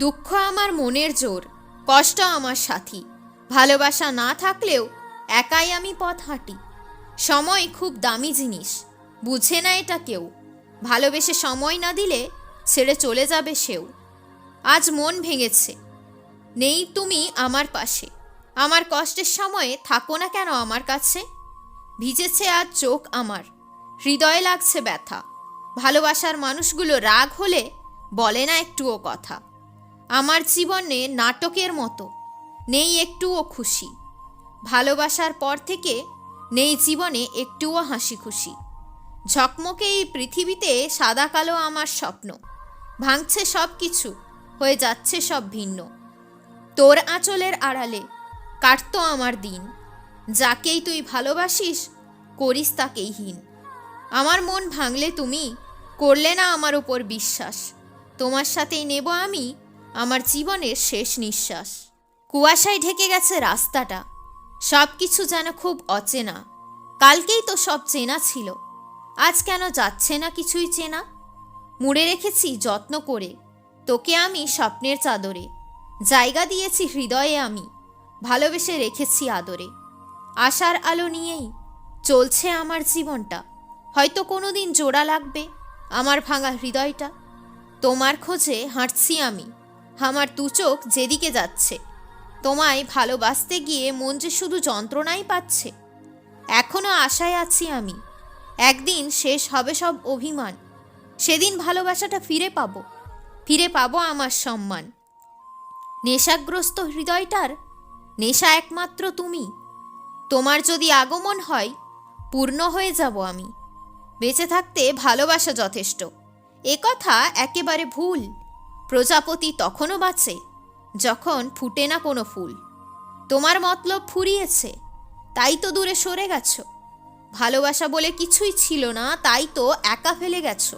দুঃখ আমার মনের জোর, কষ্ট আমার সাথী। ভালোবাসা না থাকলেও একাই আমি পথ হাঁটি। সময় খুব দামি জিনিস, বুঝে না এটা কেউ। ভালোবেসে সময় না দিলে ছেড়ে চলে যাবে সেও। আজ মন ভেঙেছে, নেই তুমি আমার পাশে। আমার কষ্টের সময়ে থাকো না কেন আমার কাছে? ভিজেছে আজ চোখ আমার, হৃদয়ে লাগছে ব্যথা। ভালোবাসার মানুষগুলো রাগ হলে বলে না একটুও কথা। আমার জীবনে নাটকের মতো। নেই একটুও খুশি। ভালোবাসার পর থেকে নেই জীবনে একটুও হাসি খুশি। ঝকমকে এই পৃথিবীতে সাদা কালো আমার স্বপ্ন। ভাঙছে সব কিছু, হয়ে যাচ্ছে সব ভিন্ন। তোর আঁচলের আড়ালে কাটতো আমার দিন। যাকেই তুই ভালোবাসিস, করিস তাকেই হীন। আমার মন ভাঙলে তুমি, করলে না আমার উপর বিশ্বাস। তোমার সাথেই নেব আমি আমার জীবনের শেষ নিঃশ্বাস। কুয়াশায় ঢেকে গেছে রাস্তাটা। সব কিছু যেন খুব অচেনা। কালকেই তো সব চেনা ছিল। আজ কেন যাচ্ছে না কিছুই চেনা? মুড়ে রেখেছি যত্ন করে। তোকে আমি স্বপ্নের চাদরে। জায়গা দিয়েছি হৃদয়ে আমি। ভালোবেসে রেখেছি আদরে। আশার আলো নিয়েই চলছে আমার জীবনটা। হয়তো কোনো দিন জোড়া লাগবে আমার ভাঙা হৃদয়টা। তোমার খোঁজে হাঁটছি আমি। আমার দু চোখ যেদিকে যাচ্ছে। তোমায় ভালোবাসতে গিয়ে মন যে শুধু যন্ত্রণাই পাচ্ছে। এখনও আশায় আছি আমি, একদিন শেষ হবে সব অভিমান। সেদিন ভালোবাসাটা ফিরে পাবো, ফিরে পাব আমার সম্মান। নেশাগ্রস্ত হৃদয়টার নেশা একমাত্র তুমি। তোমার যদি আগমন হয়, পূর্ণ হয়ে যাব আমি। বেঁচে থাকতে ভালোবাসা যথেষ্ট। এ কথা একেবারে ভুল। প্রজাপতি তখনও বাঁচে যখন ফুটে না কোনো ফুল। তোমার মতলব ফুরিয়েছে, তাই তো দূরে সরে গেছো। ভালোবাসা বলে কিছুই ছিল না, তাই তো একা ফেলে গেছো।